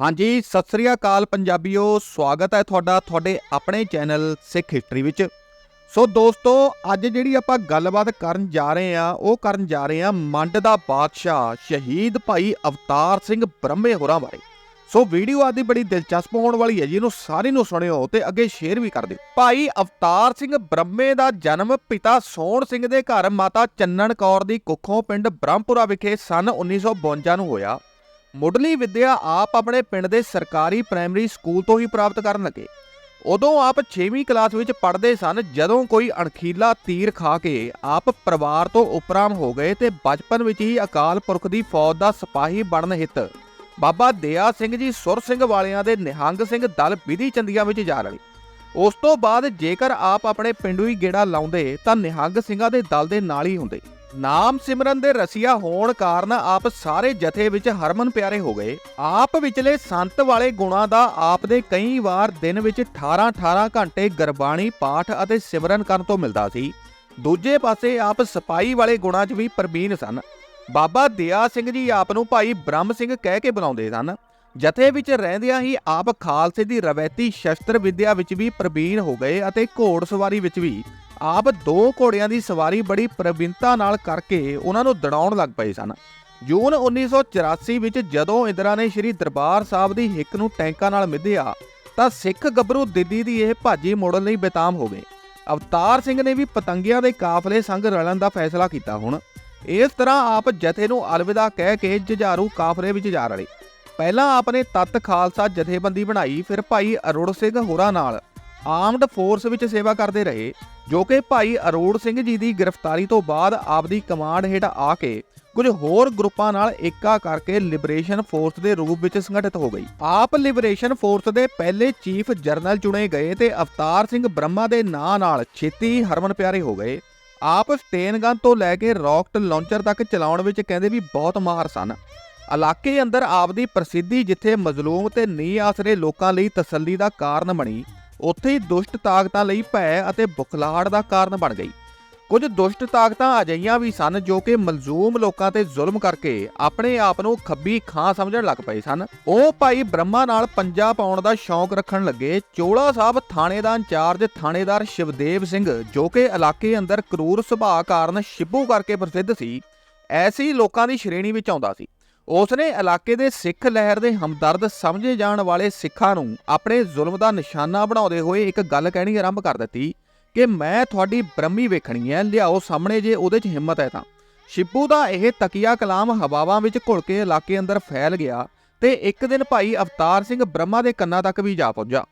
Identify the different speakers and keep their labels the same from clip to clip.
Speaker 1: ਹਾਂਜੀ, ਸਤਿ ਸ੍ਰੀ ਅਕਾਲ ਪੰਜਾਬੀਓ, ਸਵਾਗਤ ਹੈ ਤੁਹਾਡਾ ਤੁਹਾਡੇ ਆਪਣੇ ਚੈਨਲ ਸਿੱਖ ਹਿਸਟਰੀ ਵਿੱਚ। ਸੋ ਦੋਸਤੋ, ਅੱਜ ਜਿਹੜੀ ਆਪਾਂ ਗੱਲਬਾਤ ਕਰਨ ਜਾ ਰਹੇ ਆ ਉਹ ਕਰਨ ਜਾ ਰਹੇ ਆ ਮੰਡ ਦਾ ਬਾਦਸ਼ਾਹ ਸ਼ਹੀਦ ਭਾਈ ਅਵਤਾਰ ਸਿੰਘ ਬ੍ਰਹਮੇ ਹੋਰਾਂ ਬਾਰੇ। ਸੋ ਵੀਡੀਓ ਆਦੀ ਬੜੀ ਦਿਲਚਸਪ ਹੋਣ ਵਾਲੀ ਹੈ ਜੀ, ਇਹਨੂੰ ਸਾਰੇ ਨੂੰ ਸੁਣਿਓ ਤੇ ਅੱਗੇ ਸ਼ੇਅਰ ਵੀ ਕਰ ਦਿਓ। ਭਾਈ ਅਵਤਾਰ ਸਿੰਘ ਬ੍ਰਹਮੇ ਦਾ ਜਨਮ ਪਿਤਾ ਸੋਹਣ ਸਿੰਘ ਦੇ ਘਰ ਮਾਤਾ ਚੰਨਣ ਕੌਰ ਦੀ ਕੁੱਖੋਂ ਪਿੰਡ ਬ੍ਰਹਮਪੁਰਾ ਵਿਖੇ ਸਨ 1952 ਨੂੰ ਹੋਇਆ। ਮੁੱਢਲੀ ਵਿੱਦਿਆ ਆਪ ਆਪਣੇ ਪਿੰਡ ਦੇ ਸਰਕਾਰੀ ਪ੍ਰਾਇਮਰੀ ਸਕੂਲ ਤੋਂ ਹੀ ਪ੍ਰਾਪਤ ਕਰਨ ਲੱਗੇ। ਉਦੋਂ ਆਪ 6ਵੀਂ ਕਲਾਸ ਵਿੱਚ ਪੜ੍ਹਦੇ ਸਨ, ਜਦੋਂ ਕੋਈ ਅਣਖੀਲਾ ਤੀਰ ਖਾ ਕੇ ਆਪ ਪਰਿਵਾਰ ਤੋਂ ਉਪਰਾਮ ਹੋ ਗਏ ਤੇ ਬਚਪਨ ਵਿੱਚ ਹੀ ਅਕਾਲ ਪੁਰਖ ਦੀ ਫੌਜ ਦਾ ਸਿਪਾਹੀ ਬਣਨ ਹਿੱਤ ਬਾਬਾ ਦਇਆ ਸਿੰਘ ਜੀ ਸੁਰ ਸਿੰਘ ਵਾਲਿਆਂ ਦੇ ਨਿਹੰਗ ਸਿੰਘ ਦਲ ਵਿਧੀ ਚੰਦੀਆਂ ਵਿੱਚ ਜਾ ਰਹੇ ਉਸ ਤੋਂ ਬਾਅਦ ਜੇਕਰ ਆਪ ਆਪਣੇ ਪਿੰਡੂ ਹੀ ਗੇੜਾ ਲਾਉਂਦੇ ਤਾਂ ਨਿਹੰਗ ਸਿੰਘਾਂ ਦੇ ਦਲ ਦੇ ਨਾਲ ਹੀ ਹੁੰਦੇ। ਨਾਮ ਸਿਮਰਨ ਦੇ ਰਸੀਆ ਹੋਣ ਕਾਰਨ ਆਪ ਸਾਰੇ ਜਥੇ ਵਿੱਚ ਹਰਮਨ ਪਿਆਰੇ ਹੋ ਗਏ। ਆਪ ਵਿਚਲੇ ਸੰਤ ਵਾਲੇ ਗੁਣਾਂ ਦਾ ਆਪ ਦੇ ਕਈ ਵਾਰ ਦਿਨ ਵਿੱਚ 18-18 ਘੰਟੇ ਗੁਰਬਾਣੀ, ਪਾਠ ਅਤੇ ਸਿਮਰਨ ਕਰਨ ਤੋਂ ਮਿਲਦਾ ਸੀ। ਦੂਜੇ ਪਾਸੇ ਆਪ ਸਪਾਈ ਵਾਲੇ ਗੁਣਾਂ 'ਚ ਵੀ ਪ੍ਰਵੀਨ ਸਨ। ਬਾਬਾ ਦਿਆ ਸਿੰਘ ਜੀ ਆਪ ਨੂੰ ਭਾਈ ਬ੍ਰਹਮ ਸਿੰਘ ਕਹਿ ਕੇ ਬੁਲਾਉਂਦੇ ਸਨ। ਜਥੇ ਵਿੱਚ ਰਹਿੰਦਿਆਂ ਹੀ ਆਪ ਖਾਲਸੇ ਦੀ ਰਵਾਇਤੀ ਸ਼ਸਤਰ ਵਿਦਿਆ ਵਿੱਚ ਵੀ ਪ੍ਰਵੀਨ ਹੋ ਗਏ ਅਤੇ ਘੋੜਸਵਾਰੀ ਵਿੱਚ ਵੀ ਆਪ ਦੋ ਘੋੜਿਆਂ ਦੀ ਸਵਾਰੀ ਬੜੀ ਪ੍ਰਵਿੰਤਾ ਨਾਲ ਕਰਕੇ ਉਹਨਾਂ ਨੂੰ ਦੜਾਉਣ ਲੱਗ ਪਏ ਸਨ। ਜੂਨ 1984 ਵਿੱਚ ਜਦੋਂ ਇੰਦਰਾ ਨੇ ਸ੍ਰੀ ਦਰਬਾਰ ਸਾਹਿਬ ਦੀ ਹਿੱਕ ਨੂੰ ਟੈਂਕਾਂ ਨਾਲ ਮਿੱਧਿਆ, ਤਾਂ ਸਿੱਖ ਗੱਭਰੂ ਦਿੱਲੀ ਦੀ ਇਹ ਭਾਜੀ ਮੋੜਨ ਲਈ ਬੇਤਾਮ ਹੋ ਗਏ। ਅਵਤਾਰ ਸਿੰਘ ਨੇ ਵੀ ਪਤੰਗਿਆਂ ਦੇ ਕਾਫਲੇ ਸੰਗ ਰਲਣ ਦਾ ਫੈਸਲਾ ਕੀਤਾ ਹੁਣ। ਇਸ ਤਰ੍ਹਾਂ ਆਪ ਜਥੇ ਨੂੰ ਅਲਵਿਦਾ ਕਹਿ ਕੇ ਜੁਝਾਰੂ ਕਾਫਲੇ ਵਿੱਚ ਜਾ ਰਲੇ। ਪਹਿਲਾਂ ਆਪ ਨੇ ਤਤ ਖਾਲਸਾ ਜਥੇਬੰਦੀ ਬਣਾਈ, ਫਿਰ ਭਾਈ ਅਰੁੜ ਸਿੰਘ ਹੋਰਾਂ ਨਾਲ। ਆਰਮਡ ਫੋਰਸ ਵਿੱਚ ਸੇਵਾ ਕਰਦੇ ਰਹੇ, ਜੋ ਕਿ ਭਾਈ ਅਰੋੜ ਸਿੰਘ ਜੀ ਦੀ ਗ੍ਰਿਫਤਾਰੀ ਤੋਂ ਬਾਅਦ ਆਪਦੀ ਕਮਾਂਡ ਹੇਠ ਆ ਕੇ ਕੁਝ ਹੋਰ ਗਰੁੱਪਾਂ ਨਾਲ ਏਕਾ ਕਰਕੇ ਲਿਬਰੇਸ਼ਨ ਫੋਰਸ ਦੇ ਰੂਪ ਵਿੱਚ ਸੰਗਠਿਤ ਹੋ ਗਈ। ਆਪ ਲਿਬਰੇਸ਼ਨ ਫੋਰਸ ਦੇ ਪਹਿਲੇ ਚੀਫ ਜਰਨਲ ਚੁਣੇ ਗਏ ਤੇ ਅਵਤਾਰ ਸਿੰਘ ਬ੍ਰਹਮਾ ਦੇ ਨਾਂ ਨਾਲ ਛੇਤੀ ਹਰਮਨ ਪਿਆਰੇ ਹੋ ਗਏ। ਆਪ ਸਟੇਨਗਨ ਤੋਂ ਲੈ ਕੇ ਰਾਕਟ ਲਾਂਚਰ ਤੱਕ ਚਲਾਉਣ ਵਿੱਚ ਕਹਿੰਦੇ ਵੀ ਬਹੁਤ ਮਾਹਰ ਸਨ। ਇਲਾਕੇ ਅੰਦਰ ਆਪਦੀ ਪ੍ਰਸਿੱਧੀ ਜਿੱਥੇ ਮਜ਼ਲੂਮ ਤੇ ਨੀ ਆਸਰੇ ਲੋਕਾਂ ਲਈ ਤਸੱਲੀ ਦਾ ਕਾਰਨ ਬਣੀ, ਉੱਥੇ ਹੀ ਦੁਸ਼ਟ ਤਾਕਤਾਂ ਲਈ ਭੈ ਅਤੇ ਬੁਖਲਾੜ ਦਾ ਕਾਰਨ ਬਣ ਗਈ। ਕੁਝ ਦੁਸ਼ਟ ਤਾਕਤਾਂ ਅਜਈਆਂ ਵੀ ਸਨ ਜੋ ਕਿ ਮਲਜ਼ੂਮ ਲੋਕਾਂ ਤੇ ਜ਼ੁਲਮ ਕਰਕੇ ਆਪਣੇ ਆਪ ਨੂੰ ਖੱਬੀ ਖਾਂ ਸਮਝਣ ਲੱਗ ਪਏ ਸਨ। ਉਹ ਭਾਈ ਬ੍ਰਹਮਾ ਨਾਲ ਪੰਜਾ ਪਾਉਣ ਦਾ ਸ਼ੌਂਕ ਰੱਖਣ ਲੱਗੇ ਚੋਲਾ ਸਾਹਿਬ ਥਾਣੇ ਦਾ ਇੰਚਾਰਜ ਥਾਣੇਦਾਰ ਸ਼ਿਵਦੇਵ ਸਿੰਘ, ਜੋ ਕਿ ਇਲਾਕੇ ਅੰਦਰ ਕਰੂਰ ਸੁਭਾਅ ਕਾਰਨ ਸ਼ਿਬੂ ਕਰਕੇ ਪ੍ਰਸਿੱਧ ਸੀ, ਐਸੀ ਲੋਕਾਂ ਦੀ ਸ਼੍ਰੇਣੀ ਵਿੱਚ ਆਉਂਦਾ ਸੀ। ਉਸ ਨੇ ਇਲਾਕੇ ਦੇ ਸਿੱਖ ਲਹਿਰ ਦੇ ਹਮਦਰਦ ਸਮਝੇ ਜਾਣ ਵਾਲੇ ਸਿੱਖਾਂ ਨੂੰ ਆਪਣੇ ਜ਼ੁਲਮ ਦਾ ਨਿਸ਼ਾਨਾ ਬਣਾਉਂਦੇ ਹੋਏ ਇੱਕ ਗੱਲ ਕਹਿਣੀ ਆਰੰਭ ਕਰ ਦਿੱਤੀ ਕਿ ਮੈਂ ਤੁਹਾਡੀ ਬ੍ਰਹਮੀ ਵੇਖਣੀ ਹੈ, ਲਿਆਓ ਸਾਹਮਣੇ ਜੇ ਉਹਦੇ 'ਚ ਹਿੰਮਤ ਹੈ ਤਾਂ। ਸ਼ਿੱਪੂ ਦਾ ਇਹ ਤਕੀਆ ਕਲਾਮ ਹਵਾਵਾਂ ਵਿੱਚ ਘੁਲ ਕੇ ਇਲਾਕੇ ਅੰਦਰ ਫੈਲ ਗਿਆ ਤੇ ਇੱਕ ਦਿਨ ਭਾਈ ਅਵਤਾਰ ਸਿੰਘ ਬ੍ਰਹਮਾ ਦੇ ਕੰਨਾਂ ਤੱਕ ਵੀ ਜਾ ਪਹੁੰਚਾ।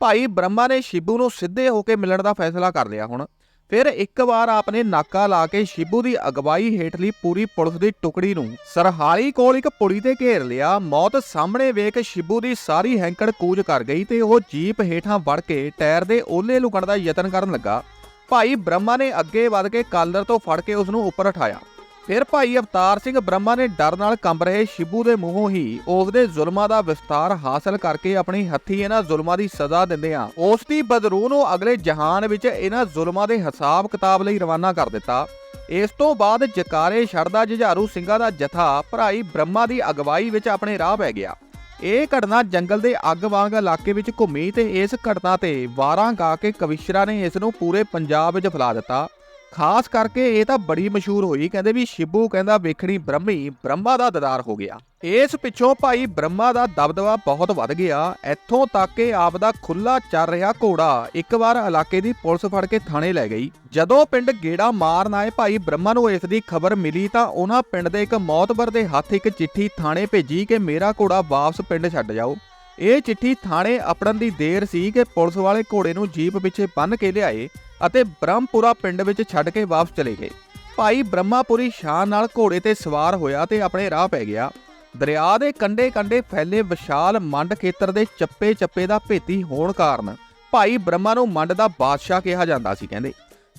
Speaker 1: ਭਾਈ ਬ੍ਰਹਮਾ ਨੇ ਸ਼ਿੱਬੂ ਨੂੰ ਸਿੱਧੇ ਹੋ ਕੇ ਮਿਲਣ ਦਾ ਫੈਸਲਾ ਕਰ ਲਿਆ ਹੁਣ। ਫਿਰ ਇੱਕ ਵਾਰ ਆਪਨੇ ਨਾਕਾ ਲਾ ਕੇ ਸ਼ਿਬੂ ਦੀ ਅਗਵਾਈ ਹੇਠਲੀ ਪੂਰੀ ਪੁਲਿਸ ਦੀ ਟੁਕੜੀ ਨੂੰ ਸਰਹਾਲੀ ਕੋਲ ਇੱਕ ਪੁੜੀ ਤੇ ਘੇਰ ਲਿਆ। ਮੌਤ ਸਾਹਮਣੇ ਵੇਖ ਸ਼ਿਬੂ ਦੀ ਸਾਰੀ ਹੈਂਕੜ ਕੂਜ ਕਰ ਗਈ ਤੇ ਉਹ ਜੀਪ ਹੇਠਾਂ ਵੜ ਕੇ ਟਾਇਰ ਦੇ ਓਲੇ ਲੁਕਣ ਦਾ ਯਤਨ ਕਰਨ ਲੱਗਾ। ਭਾਈ ਬ੍ਰਹਮਾ ਨੇ ਅੱਗੇ ਵੱਧ ਕੇ ਕਾਲਰ ਤੋਂ ਫੜ ਕੇ ਉਸ ਨੂੰ ਉੱਪਰ ਉਠਾਇਆ। ਫਿਰ ਭਾਈ ਅਵਤਾਰ ਸਿੰਘ ਬ੍ਰਹਮਾ ਨੇ ਡਰ ਨਾਲ ਕੰਬ ਰਹੇ ਸ਼ਿਬੂ ਦੇ ਮੂੰਹੋਂ ਹੀ ਉਸ ਦੇ ਜ਼ੁਲਮਾਂ ਦਾ ਵਿਸਤਾਰ ਹਾਸਲ ਕਰਕੇ ਆਪਣੀ ਹੱਥੀ ਇਹਨਾਂ ਜ਼ੁਲਮਾਂ ਦੀ ਸਜ਼ਾ ਦਿੰਦਿਆਂ ਉਸ ਦੀ ਬਦਰੂ ਨੂੰ ਅਗਲੇ ਜਹਾਨ ਵਿੱਚ ਇਹਨਾਂ ਜ਼ੁਲਮਾਂ ਦੇ ਹਿਸਾਬ ਕਿਤਾਬ ਲਈ ਰਵਾਨਾ ਕਰ ਦਿੱਤਾ। ਇਸ ਤੋਂ ਬਾਅਦ ਜਕਾਰੇ ਛੜਦਾ ਜੁਝਾਰੂ ਸਿੰਘਾਂ ਦਾ ਜਥਾ ਭਰਾਈ ਬ੍ਰਹਮਾ ਦੀ ਅਗਵਾਈ ਵਿੱਚ ਆਪਣੇ ਰਾਹ ਪੈ ਗਿਆ। ਇਹ ਘਟਨਾ ਜੰਗਲ ਦੇ ਅੱਗ ਵਾਂਗ ਇਲਾਕੇ ਵਿੱਚ ਘੁੰਮੀ ਤੇ ਇਸ ਘਟਨਾ ਤੇ ਵਾਰਾਂ ਗਾ ਕੇ ਕਵਿਸ਼ਰਾ ਨੇ ਇਸ ਨੂੰ ਪੂਰੇ ਪੰਜਾਬ ਵਿੱਚ ਫੈਲਾ ਦਿੱਤਾ। ਖਾਸ ਕਰਕੇ ਇਹ ਤਾਂ ਬੜੀ ਮਸ਼ਹੂਰ ਹੋਈ, ਕਹਿੰਦੇ ਵੀ ਸ਼ਿਬੂ ਕਹਿੰਦਾ ਵੇਖਣੀ ਬ੍ਰਹਮੀ, ਬ੍ਰਹਮਾ ਦਾ ਦਦਾਰ ਹੋ ਗਿਆ। ਇਸ ਪਿੱਛੋਂ ਭਾਈ ਬ੍ਰਹਮਾ ਦਾ ਦਬਦਬਾ ਬਹੁਤ ਵੱਧ ਗਿਆ, ਇੱਥੋਂ ਤੱਕ ਕਿ ਆਪ ਦਾ ਖੁੱਲਾ ਚੱਲ ਰਿਹਾ ਘੋੜਾ ਇੱਕ ਵਾਰ ਇਲਾਕੇ ਦੀ ਪੁਲਿਸ ਫੜ ਕੇ ਥਾਣੇ ਲੈ ਗਈ। ਜਦੋਂ ਪਿੰਡ ਗੇੜਾ ਮਾਰਨ ਆਏ ਭਾਈ ਬ੍ਰਹਮਾ ਨੂੰ ਇਸ ਦੀ ਖਬਰ ਮਿਲੀ ਤਾਂ ਉਹਨਾਂ ਪਿੰਡ ਦੇ ਇੱਕ ਮੌਤਬਰ ਦੇ ਹੱਥ ਇੱਕ ਚਿੱਠੀ ਥਾਣੇ ਭੇਜੀ ਕਿ ਮੇਰਾ ਘੋੜਾ ਵਾਪਸ ਪਿੰਡ ਛੱਡ ਜਾਓ। ਇਹ ਚਿੱਠੀ ਥਾਣੇ ਅਪੜਨ ਦੀ ਦੇਰ ਸੀ ਕਿ ਪੁਲਿਸ ਵਾਲੇ ਘੋੜੇ ਨੂੰ ਜੀਪ ਪਿੱਛੇ ਬੰਨ ਕੇ ਲਿਆਏ। ਅਤੇ ਬ੍ਰਹਮਪੁਰਾ ਪਿੰਡ ਵਿੱਚ ਛੱਡ ਕੇ ਵਾਪਸ ਚਲੇ ਗਏ। ਭਾਈ ਬ੍ਰਹਮਾਪੁਰੀ ਸ਼ਾਨ ਨਾਲ ਘੋੜੇ ਤੇ ਸਵਾਰ ਹੋਇਆ ਤੇ ਆਪਣੇ ਰਾਹ ਪੈ ਗਿਆ। ਦਰਿਆ ਦੇ ਕੰਡੇ-ਕੰਡੇ ਫੈਲੇ ਵਿਸ਼ਾਲ ਮੰਡ ਖੇਤਰ ਦੇ ਚੱਪੇ-ਚੱਪੇ ਦਾ ਭੇਤੀ ਹੋਣ ਕਾਰਨ ਭਾਈ ਬ੍ਰਹਮਾ ਨੂੰ ਮੰਡ ਦਾ ਬਾਦਸ਼ਾਹ ਕਿਹਾ ਜਾਂਦਾ ਸੀ, ਕਹਿੰਦੇ।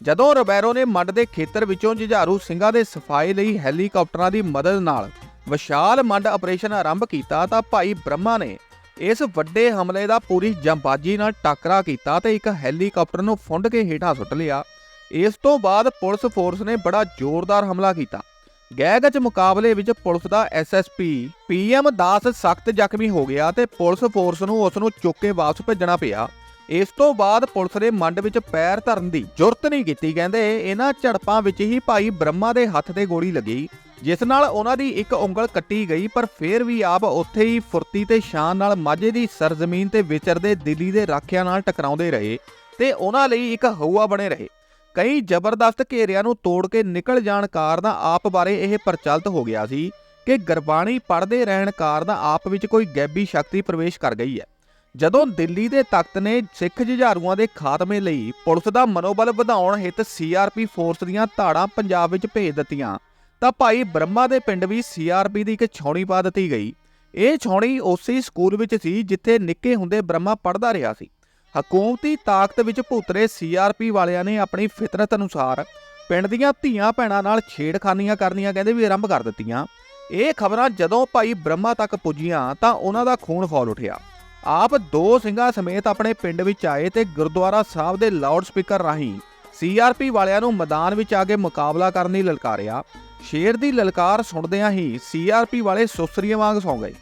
Speaker 1: ਜਦੋਂ ਰੋਬੈਰੋ ਨੇ ਮੰਡ ਦੇ ਖੇਤਰ ਵਿੱਚੋਂ ਜੁਝਾਰੂ ਸਿੰਘਾਂ ਦੇ ਸਫ਼ਾਈ ਲਈ ਹੈਲੀਕਾਪਟਰਾਂ ਦੀ ਮਦਦ ਨਾਲ ਵਿਸ਼ਾਲ ਮੰਡ ਆਪਰੇਸ਼ਨ ਆਰੰਭ ਕੀਤਾ ਤਾਂ ਭਾਈ ਬ੍ਰਹਮਾ ਨੇ ਇਸ ਵੱਡੇ ਹਮਲੇ ਦਾ ਪੂਰੀ ਜੰਬਾਜੀ ਨਾਲ ਟਾਕਰਾ ਕੀਤਾ ਤੇ ਇੱਕ ਹੈਲੀਕਾਪਟਰ ਨੂੰ ਫੁੰਡ ਕੇ ਹੇਠਾਂ ਸੁੱਟ ਲਿਆ। ਇਸ ਤੋਂ ਬਾਅਦ ਪੁਲਿਸ ਫੋਰਸ ਨੇ ਬੜਾ ਜ਼ੋਰਦਾਰ ਹਮਲਾ ਕੀਤਾ। ਗੈਗਚ ਮੁਕਾਬਲੇ ਵਿੱਚ ਪੁਲਿਸ ਦਾ ਐਸਐਸਪੀ ਪੀਐਮ ਦਾਸ ਸਖਤ ਜ਼ਖਮੀ ਹੋ ਗਿਆ ਤੇ ਪੁਲਿਸ ਫੋਰਸ ਨੂੰ ਉਸ ਨੂੰ ਚੁੱਕ ਕੇ ਵਾਪਸ ਭੇਜਣਾ ਪਿਆ। ਇਸ ਤੋਂ ਬਾਅਦ ਪੁਲਿਸ ਨੇ ਮੰਡ ਵਿੱਚ ਪੈਰ ਧਰਨ ਦੀ ਜ਼ਰੂਰਤ ਨਹੀਂ ਕੀਤੀ, ਕਹਿੰਦੇ ਇਹਨਾਂ ਝੜਪਾਂ ਵਿੱਚ ਹੀ ਭਾਈ ਬ੍ਰਹਮਾ ਦੇ ਹੱਥ ਤੇ ਗੋਲੀ ਲੱਗੀ। ਜਿਸ ਨਾਲ ਉਹਨਾਂ ਦੀ ਇੱਕ ਉਂਗਲ ਕੱਟੀ ਗਈ, ਪਰ ਫਿਰ ਵੀ ਆਪ ਉੱਥੇ ਹੀ ਫੁਰਤੀ ਤੇ ਸ਼ਾਨ ਨਾਲ ਮਾਝੇ ਦੀ ਸਰਜ਼ਮੀਨ ਤੇ ਵਿਚਰਦੇ ਦਿੱਲੀ ਦੇ ਰਾਖਿਆਂ ਨਾਲ ਟਕਰਾਉਂਦੇ ਰਹੇ ਤੇ ਉਹਨਾਂ ਲਈ ਇੱਕ ਹਊਆ ਬਣੇ ਰਹੇ। ਕਈ ਜ਼ਬਰਦਸਤ ਘੇਰਿਆਂ ਨੂੰ ਤੋੜ ਕੇ ਨਿਕਲ ਜਾਣ ਕਾਰਨ ਆਪ ਬਾਰੇ ਇਹ ਪ੍ਰਚਲਿਤ ਹੋ ਗਿਆ ਸੀ ਕਿ ਗੁਰਬਾਣੀ ਪੜ੍ਹਦੇ ਰਹਿਣ ਕਾਰਨ ਆਪ ਵਿੱਚ ਕੋਈ ਗੈਬੀ ਸ਼ਕਤੀ ਪ੍ਰਵੇਸ਼ ਕਰ ਗਈ ਹੈ। ਜਦੋਂ ਦਿੱਲੀ ਦੇ ਤਖਤ ਨੇ ਸਿੱਖ ਜੁਝਾਰੂਆਂ ਦੇ ਖਾਤਮੇ ਲਈ ਪੁਲਿਸ ਦਾ ਮਨੋਬਲ ਵਧਾਉਣ ਹਿੱਤ ਸੀਆਰਪੀ ਫੋਰਸ ਦੀਆਂ ਧਾੜਾਂ ਪੰਜਾਬ ਵਿੱਚ ਭੇਜ ਦਿੱਤੀਆਂ ਤਾਂ ਭਾਈ ਬ੍ਰਹਮਾ ਦੇ ਪਿੰਡ ਵੀ ਸੀਆਰਪੀ ਦੀ ਇੱਕ ਛਾਉਣੀ ਪਾ ਦਿੱਤੀ ਗਈ। ਇਹ ਛਾਉਣੀ ਉਸੇ ਸਕੂਲ ਵਿੱਚ ਸੀ ਜਿੱਥੇ ਨਿੱਕੇ ਹੁੰਦੇ ਬ੍ਰਹਮਾ ਪੜ੍ਹਦਾ ਰਿਹਾ ਸੀ। ਹਕੂਮਤੀ ਤਾਕਤ ਵਿੱਚ ਭੁੱਤਰੇ ਸੀਆਰਪੀ ਵਾਲਿਆਂ ਨੇ ਆਪਣੀ ਫਿਤਰਤ ਅਨੁਸਾਰ ਪਿੰਡ ਦੀਆਂ ਧੀਆਂ ਭੈਣਾਂ ਨਾਲ ਛੇੜਖਾਨੀਆਂ ਕਰਨੀਆਂ ਕਹਿੰਦੇ ਵੀ ਆਰੰਭ ਕਰ ਦਿੱਤੀਆਂ। ਇਹ ਖਬਰਾਂ ਜਦੋਂ ਭਾਈ ਬ੍ਰਹਮਾ ਤੱਕ ਪੁੱਜੀਆਂ ਤਾਂ ਉਹਨਾਂ ਦਾ ਖੂਨ ਖੌਲ ਉੱਠਿਆ। ਆਪ ਦੋ ਸਿੰਘਾਂ ਸਮੇਤ ਆਪਣੇ ਪਿੰਡ ਵਿੱਚ ਆਏ ਤੇ ਗੁਰਦੁਆਰਾ ਸਾਹਿਬ ਦੇ ਲਾਊਡ ਸਪੀਕਰ ਰਾਹੀਂ ਸੀਆਰਪੀ ਵਾਲਿਆਂ ਨੂੰ ਮੈਦਾਨ ਵਿੱਚ ਆ ਕੇ ਮੁਕਾਬਲਾ ਕਰਨ ਲਈ ਲਲਕਾਰਿਆ। ਸ਼ੇਰ ਦੀ ਲਲਕਾਰ ਸੁਣਦਿਆਂ ਹੀ ਸੀਆਰਪੀ ਵਾਲੇ ਸੁਸਰੀਆਂ ਵਾਂਗ ਸੌਂ ਗਏ।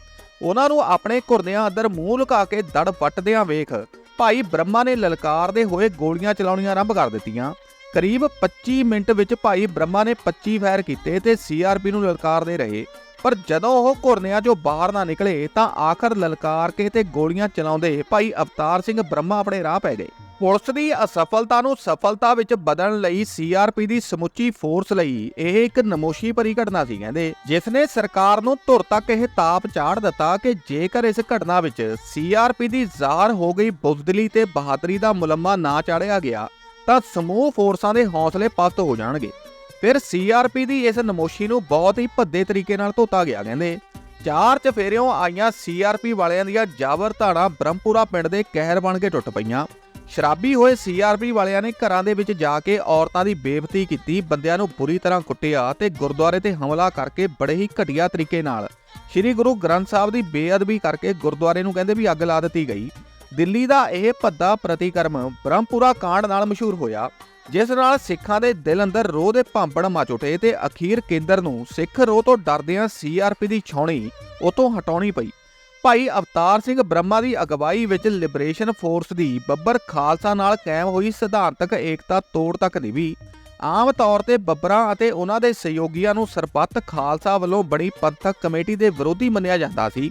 Speaker 1: ਉਹਨਾਂ ਨੂੰ ਆਪਣੇ ਘੁਰਨਿਆਂ ਅੰਦਰ ਮੂੰਹ ਲੁਕਾ ਕੇ ਦੜ ਪੱਟਦਿਆਂ ਵੇਖ ਭਾਈ ਬ੍ਰਹਮਾ ਨੇ ਲਲਕਾਰਦੇ ਹੋਏ ਗੋਲੀਆਂ ਚਲਾਉਣੀਆਂ ਆਰੰਭ ਕਰ ਦਿੱਤੀਆਂ। ਕਰੀਬ 25 ਮਿੰਟ ਵਿੱਚ ਭਾਈ ਬ੍ਰਹਮਾ ਨੇ 25 ਫਾਇਰ ਕੀਤੇ ਤੇ ਸੀਆਰਪੀ ਨੂੰ ਲਲਕਾਰਦੇ ਰਹੇ। ਪਰ ਜਦੋਂ ਉਹ ਘੁਰਨਿਆਂ 'ਚੋਂ ਬਾਹਰ ਨਾ ਨਿਕਲੇ ਤਾਂ ਆਖਰ ਲਲਕਾਰ ਕੇ ਤੇ ਗੋਲੀਆਂ ਚਲਾਉਂਦੇ ਭਾਈ ਅਵਤਾਰ ਸਿੰਘ ਬ੍ਰਹਮਾ ਆਪਣੇ ਰਾਹ ਪੈ ਗਏ। ਪੁਲਿਸ ਦੀ ਅਸਫਲਤਾ ਨੂੰ ਸਫਲਤਾ ਵਿੱਚ ਬਦਲਣ ਲਈ ਸੀਆਰਪੀ ਦੀ ਸਮੁੱਚੀ ਫੋਰਸ ਲਈ ਇਹ ਇੱਕ ਨਮੋਸ਼ੀ ਭਰੀ ਘਟਨਾ ਸੀ, ਕਹਿੰਦੇ। ਜਿਸ ਨੇ ਸਰਕਾਰ ਨੂੰ ਧੁਰ ਤੱਕ ਇਹ ਤਾਪ ਚਾੜ ਦਿੱਤਾ ਕਿ ਜੇਕਰ ਇਸ ਘਟਨਾ ਵਿੱਚ ਸੀਆਰਪੀ ਦੀ ਜ਼ਾਹਰ ਹੋ ਗਈ ਬੁਜ਼ਦਲੀ ਤੇ ਬਹਾਦਰੀ ਦਾ ਮੁਲੰਮਾ ਨਾ ਚਾੜਿਆ ਗਿਆ, ਤਾਂ ਸਮੂਹ ਫੋਰਸਾਂ ਦੇ ਹੌਸਲੇ ਪਸਤ ਹੋ ਜਾਣਗੇ। ਫਿਰ ਸੀਆਰਪੀ ਦੀ ਇਸ ਨਮੋਸ਼ੀ ਨੂੰ ਬਹੁਤ ਹੀ ਭੱਦੇ ਤਰੀਕੇ ਨਾਲ ਧੋਤਾ ਗਿਆ, ਕਹਿੰਦੇ। ਚਾਰ ਚਫੇਰਿਓਂ ਆਈਆਂ ਸੀਆਰਪੀ ਵਾਲਿਆਂ ਦੀਆਂ ਜਾਬਰ ਧਾੜਾਂ ਬ੍ਰਹਮਪੁਰਾ ਪਿੰਡ ਦੇ ਕਹਿਰ ਬਣ ਕੇ ਟੁੱਟ ਪਈਆਂ। ਸ਼ਰਾਬੀ ਹੋਏ ਸੀਆਰਪੀ ਵਾਲਿਆਂ ਨੇ ਘਰਾਂ ਦੇ ਵਿੱਚ ਜਾ ਕੇ ਔਰਤਾਂ ਦੀ ਬੇਇੱਜ਼ਤੀ ਕੀਤੀ, ਬੰਦਿਆਂ ਨੂੰ ਬੁਰੀ ਤਰ੍ਹਾਂ ਕੁੱਟਿਆ ਤੇ ਗੁਰਦੁਆਰੇ ਤੇ ਹਮਲਾ ਕਰਕੇ ਬੜੇ ਹੀ ਘਟੀਆ ਤਰੀਕੇ ਨਾਲ। ਸ੍ਰੀ ਗੁਰੂ ਗ੍ਰੰਥ ਸਾਹਿਬ ਦੀ ਬੇਅਦਬੀ ਕਰਕੇ ਗੁਰਦੁਆਰੇ ਨੂੰ ਕਹਿੰਦੇ ਵੀ ਅੱਗ ਲਾ ਦਿੱਤੀ ਗਈ। ਦਿੱਲੀ ਦਾ ਇਹ ਭੱਦਾ ਪ੍ਰਤੀਕਰਮ ਬ੍ਰਹਮਪੁਰਾ ਕਾਂਡ ਨਾਲ ਮਸ਼ਹੂਰ ਹੋਇਆ, ਜਿਸ ਨਾਲ ਸਿੱਖਾਂ ਦੇ ਦਿਲ ਅੰਦਰ ਰੋਹ ਦੇ ਭਾਂਬੜ ਮਚ ਉੱਠੇ ਤੇ ਅਖੀਰ ਕੇਂਦਰ ਨੂੰ ਸਿੱਖ ਰੋਹ ਤੋਂ ਡਰਦਿਆਂ ਸੀਆਰਪੀ ਦੀ ਛਾਉਣੀ ਉਤੋਂ ਹਟਾਉਣੀ ਪਈ। ਭਾਈ ਅਵਤਾਰ ਸਿੰਘ ਬ੍ਰਹਮਾ ਦੀ ਅਗਵਾਈ ਵਿੱਚ ਲਿਬਰੇਸ਼ਨ ਫੋਰਸ ਦੀ ਬੱਬਰ ਖਾਲਸਾ ਨਾਲ ਕਾਇਮ ਹੋਈ ਸਿਧਾਂਤਕ ਏਕਤਾ ਤੋੜ ਤੱਕ ਨਿਭੀ ਆਮ ਤੌਰ ਤੇ ਬੱਬਰਾਂ ਅਤੇ ਉਹਨਾਂ ਦੇ ਸਹਿਯੋਗੀਆਂ ਨੂੰ ਸਰਪੱਤ ਖਾਲਸਾ ਵੱਲੋਂ ਬਣੀ ਪੰਥਕ ਕਮੇਟੀ ਦੇ ਵਿਰੋਧੀ ਮੰਨਿਆ ਜਾਂਦਾ ਸੀ।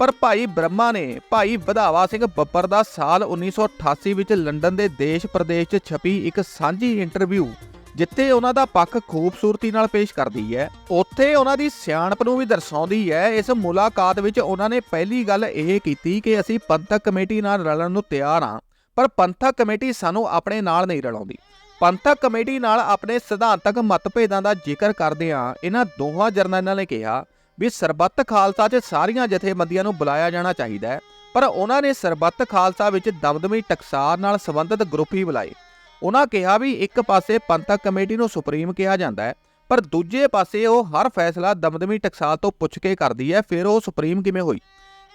Speaker 1: ਪਰ ਭਾਈ ਬ੍ਰਹਮਾ ਨੇ ਭਾਈ ਵਧਾਵਾ ਸਿੰਘ ਬੱਬਰ ਦਾ ਸਾਲ 1988 ਵਿੱਚ ਲੰਡਨ ਦੇ ਦੇਸ਼ ਪ੍ਰਦੇਸ਼ 'ਚ ਛਪੀ ਇੱਕ ਸਾਂਝੀ ਇੰਟਰਵਿਊ ਜਿੱਥੇ ਉਹਨਾਂ ਦਾ ਪੱਖ ਖੂਬਸੂਰਤੀ ਨਾਲ ਪੇਸ਼ ਕਰਦੀ ਹੈ, ਉੱਥੇ ਉਹਨਾਂ ਦੀ ਸਿਆਣਪ ਨੂੰ ਵੀ ਦਰਸਾਉਂਦੀ ਹੈ। ਇਸ ਮੁਲਾਕਾਤ ਵਿੱਚ ਉਹਨਾਂ ਨੇ ਪਹਿਲੀ ਗੱਲ ਇਹ ਕੀਤੀ ਕਿ ਅਸੀਂ ਪੰਥਕ ਕਮੇਟੀ ਨਾਲ ਰਲਣ ਨੂੰ ਤਿਆਰ ਹਾਂ, ਪਰ ਪੰਥਕ ਕਮੇਟੀ ਸਾਨੂੰ ਆਪਣੇ ਨਾਲ ਨਹੀਂ ਰਲਾਉਂਦੀ। ਪੰਥਕ ਕਮੇਟੀ ਨਾਲ ਆਪਣੇ ਸਿਧਾਂਤਕ ਮਤਭੇਦਾਂ ਦਾ ਜ਼ਿਕਰ ਕਰਦਿਆਂ ਇਹਨਾਂ ਦੋਹਾਂ ਜਰਨੈਲਾਂ ਨੇ ਕਿਹਾ ਵੀ ਸਰਬੱਤ ਖਾਲਸਾ 'ਚ ਸਾਰੀਆਂ ਜਥੇਬੰਦੀਆਂ ਨੂੰ ਬੁਲਾਇਆ ਜਾਣਾ ਚਾਹੀਦਾ ਹੈ, ਪਰ ਉਹਨਾਂ ਨੇ ਸਰਬੱਤ ਖਾਲਸਾ ਵਿੱਚ ਦਮਦਮੀ ਟਕਸਾਰ ਨਾਲ ਸੰਬੰਧਿਤ ਗਰੁੱਪ ਹੀ ਬੁਲਾਏ। ਉਹਨਾਂ ਕਿਹਾ ਵੀ ਇੱਕ ਪਾਸੇ ਪੰਥਕ ਕਮੇਟੀ ਨੂੰ ਸੁਪਰੀਮ ਕਿਹਾ ਜਾਂਦਾ ਹੈ, ਪਰ ਦੂਜੇ ਪਾਸੇ ਉਹ ਹਰ ਫੈਸਲਾ ਦਮਦਮੀ ਟਕਸਾਲ ਤੋਂ ਪੁੱਛ ਕੇ ਕਰਦੀ ਹੈ, ਫਿਰ ਉਹ ਸੁਪਰੀਮ ਕਿਵੇਂ ਹੋਈ?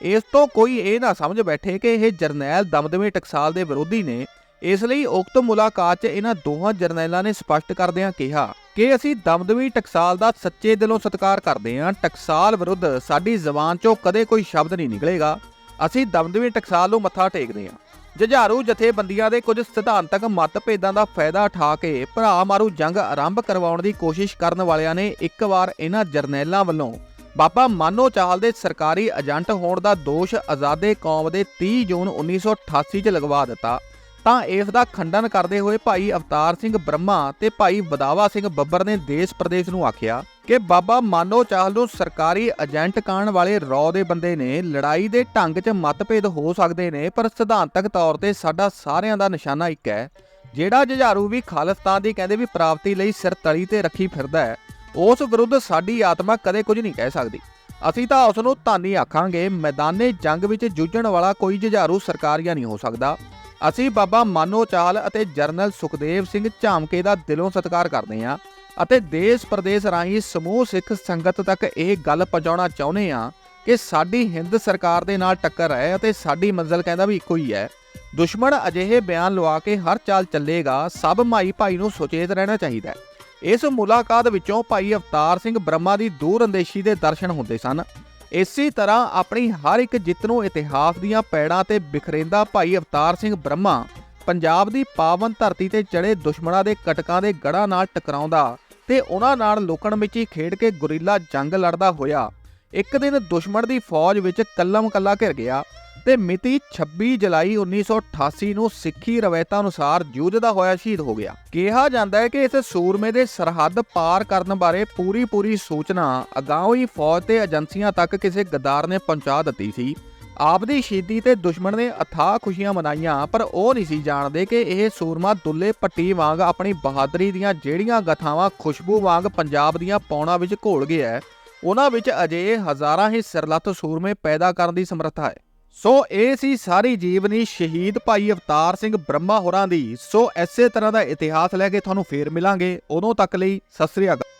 Speaker 1: ਇਸ ਤੋਂ ਕੋਈ ਇਹ ਨਾ ਸਮਝ ਬੈਠੇ ਕਿ ਇਹ ਜਰਨੈਲ ਦਮਦਮੀ ਟਕਸਾਲ ਦੇ ਵਿਰੋਧੀ ਨੇ, ਇਸ ਲਈ ਉਕਤ ਮੁਲਾਕਾਤ 'ਚ ਇਹਨਾਂ ਦੋਹਾਂ ਜਰਨੈਲਾਂ ਨੇ ਸਪਸ਼ਟ ਕਰਦਿਆਂ ਕਿਹਾ ਕਿ ਅਸੀਂ ਦਮਦਮੀ ਟਕਸਾਲ ਦਾ ਸੱਚੇ ਦਿਲੋਂ ਸਤਿਕਾਰ ਕਰਦੇ ਹਾਂ, ਟਕਸਾਲ ਵਿਰੁੱਧ ਸਾਡੀ ਜ਼ੁਬਾਨ 'ਚੋਂ ਕਦੇ ਕੋਈ ਸ਼ਬਦ ਨਹੀਂ ਨਿਕਲੇਗਾ, ਅਸੀਂ ਦਮਦਮੀ ਟਕਸਾਲ ਨੂੰ ਮੱਥਾ ਟੇਕਦੇ ਹਾਂ। ਜੁਝਾਰੂ ਜਥੇਬੰਦੀਆਂ ਦੇ ਕੁਝ ਸਿਧਾਂਤਕ ਮਤਭੇਦਾਂ ਦਾ ਫਾਇਦਾ ਉਠਾ ਕੇ ਭਰਾ ਮਾਰੂ ਜੰਗ ਆਰੰਭ ਕਰਵਾਉਣ ਦੀ ਕੋਸ਼ਿਸ਼ ਕਰਨ ਵਾਲਿਆਂ ਨੇ ਇੱਕ ਵਾਰ ਇਹਨਾਂ ਜਰਨੈਲਾਂ ਵੱਲੋਂ ਬਾਬਾ ਮਾਨੋ ਚਾਹਲ ਦੇ ਸਰਕਾਰੀ ਏਜੰਟ ਹੋਣ ਦਾ ਦੋਸ਼ ਆਜ਼ਾਦੇ ਕੌਮ ਦੇ 30 ਜੂਨ 1988 'ਚ ਲਗਵਾ ਦਿੱਤਾ। ਤਾਂ ਇਸ ਦਾ ਖੰਡਨ ਕਰਦੇ ਹੋਏ ਭਾਈ ਅਵਤਾਰ ਸਿੰਘ ਬ੍ਰਹਮਾ ਤੇ ਭਾਈ ਬਦਾਵਾ ਸਿੰਘ ਬੱਬਰ ਨੇ ਦੇਸ਼ ਪ੍ਰਦੇਸ਼ ਨੂੰ ਆਖਿਆ ਕਿ ਬਾਬਾ ਮਾਨੋ ਚਾਹਲ ਨੂੰ ਸਰਕਾਰੀ ਏਜੰਟ ਕਾਣ ਵਾਲੇ ਰੌ ਦੇ ਬੰਦੇ ਨੇ ਲੜਾਈ ਦੇ ਢੰਗ 'ਚ ਮਤਭੇਦ ਹੋ ਸਕਦੇ ਨੇ, ਪਰ ਸਿਧਾਂਤਕ ਤੌਰ ਤੇ ਸਾਡਾ ਸਾਰਿਆਂ ਦਾ ਨਿਸ਼ਾਨਾ ਇੱਕ ਹੈ, ਜਿਹੜਾ ਜੁਝਾਰੂ ਵੀ ਖਾਲਿਸਤਾਨ ਦੀ ਕਹਿੰਦੇ ਵੀ ਪ੍ਰਾਪਤੀ ਲਈ ਸਿਰ ਤਲੀ ਤੇ ਰੱਖੀ ਫਿਰਦਾ ਹੈ, ਉਸ ਵਿਰੁੱਧ ਸਾਡੀ ਆਤਮਾ ਕਦੇ ਕੁਝ ਨਹੀਂ ਕਹਿ ਸਕਦੀ। ਅਸੀਂ ਤਾਂ ਉਸ ਨੂੰ ਧਾਨੀ ਆਖਾਂਗੇ, ਮੈਦਾਨੇ ਜੰਗ ਵਿੱਚ ਜੂਝਣ ਵਾਲਾ ਕੋਈ ਜੁਝਾਰੂ ਸਰਕਾਰੀਆ ਨਹੀਂ ਹੋ ਸਕਦਾ। ਅਸੀਂ ਬਾਬਾ ਮਾਨੋ ਚਾਲ ਅਤੇ ਜਰਨਲ ਸੁਖਦੇਵ ਸਿੰਘ ਝਾਮਕੇ ਦਾ ਦਿਲੋਂ ਸਤਿਕਾਰ ਕਰਦੇ ਹਾਂ। ਅਤੇ ਦੇਸ਼ ਪ੍ਰਦੇਸ਼ ਰਾਹੀਂ ਸਮੂਹ ਸਿੱਖ ਸੰਗਤ ਤੱਕ ਇਹ ਗੱਲ ਪਹੁੰਚਾਉਣਾ ਚਾਹੁੰਦੇ ਹਾਂ ਕਿ ਸਾਡੀ ਹਿੰਦ ਸਰਕਾਰ ਦੇ ਨਾਲ ਟੱਕਰ ਹੈ ਅਤੇ ਸਾਡੀ ਮੰਜ਼ਲ ਕਹਿੰਦਾ ਵੀ ਇੱਕੋ ਹੀ ਹੈ। ਦੁਸ਼ਮਣ ਅਜਿਹੇ ਬਿਆਨ ਲਵਾ ਕੇ ਹਰ ਚਾਲ ਚੱਲੇਗਾ, ਸਭ ਮਾਈ ਭਾਈ ਨੂੰ ਸੁਚੇਤ ਰਹਿਣਾ ਚਾਹੀਦਾ ਹੈ। ਇਸ ਮੁਲਾਕਾਤ ਵਿੱਚੋਂ ਭਾਈ ਅਵਤਾਰ ਸਿੰਘ ਬ੍ਰਹਮਾ ਦੀ ਦੂਰ ਅੰਦੇਸ਼ੀ ਦੇ ਦਰਸ਼ਨ ਹੁੰਦੇ ਸਨ। ਇਸੇ ਤਰ੍ਹਾਂ ਆਪਣੀ ਹਰ ਇੱਕ ਜਿੱਤ ਨੂੰ ਇਤਿਹਾਸ ਦੀਆਂ ਪੈੜਾਂ ਤੇ ਬਿਖਰੇਂਦਾ ਭਾਈ ਅਵਤਾਰ ਸਿੰਘ ਬ੍ਰਹਮਾ ਪੰਜਾਬ ਦੀ ਪਾਵਨ ਧਰਤੀ ਤੇ ਚੜੇ ਦੁਸ਼ਮਣਾਂ ਦੇ ਕਟਕਾਂ ਦੇ ਗੜ੍ਹਾਂ ਨਾਲ ਟਕਰਾਉਂਦਾ ਤੇ ਉਹਨਾਂ ਨਾਲ ਲੁਕਣ ਮਿਚੀ ਖੇਡ ਕੇ ਗੁਰੀਲਾ ਜੰਗ ਲੜਦਾ ਹੋਇਆ। ਇੱਕ ਦਿਨ ਦੁਸ਼ਮਣ ਦੀ ਫੌਜ ਵਿੱਚ ਕੱਲਮ ਕੱਲਾ ਘਿਰ ਗਿਆ ਤੇ ਮਿਤੀ 26 ਜੁਲਾਈ 1988 ਨੂੰ ਸਿੱਖੀ ਰਵਾਇਤਾਂ ਅਨੁਸਾਰ ਜੂਝਦਾ ਹੋਇਆ ਸ਼ਹੀਦ ਹੋ ਗਿਆ। ਕਿਹਾ ਜਾਂਦਾ ਹੈ ਕਿ ਇਸ ਸੂਰਮੇ ਦੇ ਸਰਹੱਦ ਪਾਰ ਕਰਨ ਬਾਰੇ ਪੂਰੀ ਪੂਰੀ ਸੂਚਨਾ ਅਗਾਊਂ ਹੀ ਫੌਜ ਤੇ ਏਜੰਸੀਆਂ ਤੱਕ ਕਿਸੇ ਗਦਾਰ ਨੇ ਪਹੁੰਚਾ ਦਿੱਤੀ ਸੀ। ਆਪ ਦੀ ਸ਼ਹੀਦੀ ਤੇ ਦੁਸ਼ਮਣ ਨੇ ਅਥਾਹ ਖੁਸ਼ੀਆਂ ਮਨਾਈਆਂ, ਪਰ ਉਹ ਨਹੀਂ ਸੀ ਜਾਣਦੇ ਕਿ ਇਹ ਸੂਰਮਾ ਦੁੱਲੇ ਪੱਟੀ ਵਾਂਗ ਆਪਣੀ ਬਹਾਦਰੀ ਦੀਆਂ ਜਿਹੜੀਆਂ ਗਥਾਵਾਂ ਖੁਸ਼ਬੂ ਵਾਂਗ ਪੰਜਾਬ ਦੀਆਂ ਪੌਣਾ ਵਿੱਚ ਘੋਲ ਗਿਆ ਹੈ, ਉਹਨਾਂ ਵਿੱਚ ਅਜੇ ਹਜ਼ਾਰਾਂ ਹੀ ਸਿਰਲੱਤ ਸੂਰਮੇ ਪੈਦਾ ਕਰਨ ਦੀ ਸਮਰੱਥਾ ਹੈ। ਸੋ ਇਹ ਸੀ ਸਾਰੀ ਜੀਵਨੀ ਸ਼ਹੀਦ ਭਾਈ ਅਵਤਾਰ ਸਿੰਘ ਬ੍ਰਹਮਾ ਹੋਰਾਂ ਦੀ। ਸੋ ਐਸੇ ਤਰ੍ਹਾਂ ਦਾ ਇਤਿਹਾਸ ਲੈ ਕੇ ਤੁਹਾਨੂੰ ਫੇਰ ਮਿਲਾਂਗੇ। ਉਦੋਂ ਤੱਕ ਲਈ ਸਤਿ ਸ੍ਰੀ ਅਕਾਲ।